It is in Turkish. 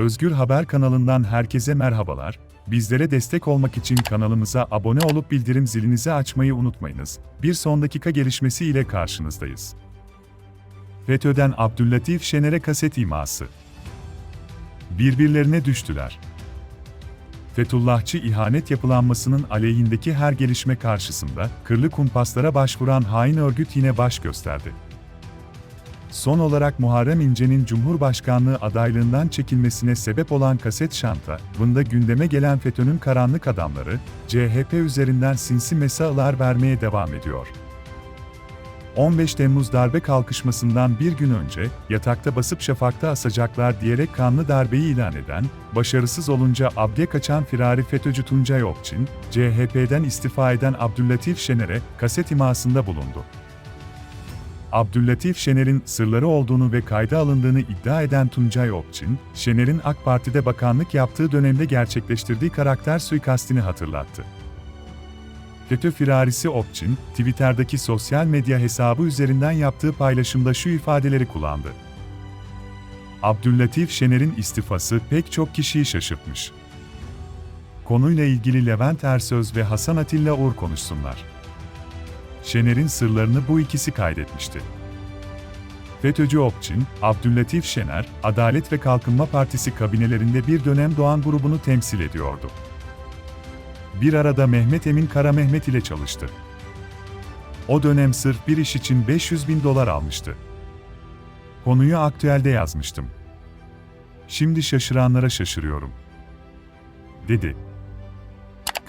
Özgür Haber kanalından herkese merhabalar. Bizlere destek olmak için kanalımıza abone olup bildirim zilinizi açmayı unutmayınız. Bir son dakika gelişmesi ile karşınızdayız. FETÖ'den Abdüllatif Şener'e kaset iması. Birbirlerine düştüler. Fethullahçı ihanet yapılanmasının aleyhindeki her gelişme karşısında kırlı kumpaslara başvuran hain örgüt yine baş gösterdi. Son olarak Muharrem İnce'nin Cumhurbaşkanlığı adaylığından çekilmesine sebep olan kaset şanta, bunda gündeme gelen FETÖ'nün karanlık adamları, CHP üzerinden sinsi mesajlar vermeye devam ediyor. 15 Temmuz darbe kalkışmasından bir gün önce, yatakta basıp şafakta asacaklar diyerek kanlı darbeyi ilan eden, başarısız olunca abde kaçan firari FETÖ'cü Tuncay Okçin, CHP'den istifa eden Abdüllatif Şener'e kaset imasında bulundu. Abdüllatif Şener'in sırları olduğunu ve kayda alındığını iddia eden Tuncay Okçin, Şener'in AK Parti'de bakanlık yaptığı dönemde gerçekleştirdiği karakter suikastini hatırlattı. FETÖ firarisi Okçin, Twitter'daki sosyal medya hesabı üzerinden yaptığı paylaşımda şu ifadeleri kullandı. Abdüllatif Şener'in istifası pek çok kişiyi şaşırtmış. Konuyla ilgili Levent Ersöz ve Hasan Atilla Uğur konuşsunlar. Şener'in sırlarını bu ikisi kaydetmişti. FETÖ'cü Okçin, Abdüllatif Şener, Adalet ve Kalkınma Partisi kabinelerinde bir dönem Doğan grubunu temsil ediyordu. Bir arada Mehmet Emin Kara Mehmet ile çalıştı. O dönem sırf bir iş için 500 bin dolar almıştı. Konuyu aktüelde yazmıştım. Şimdi şaşıranlara şaşırıyorum. Dedi.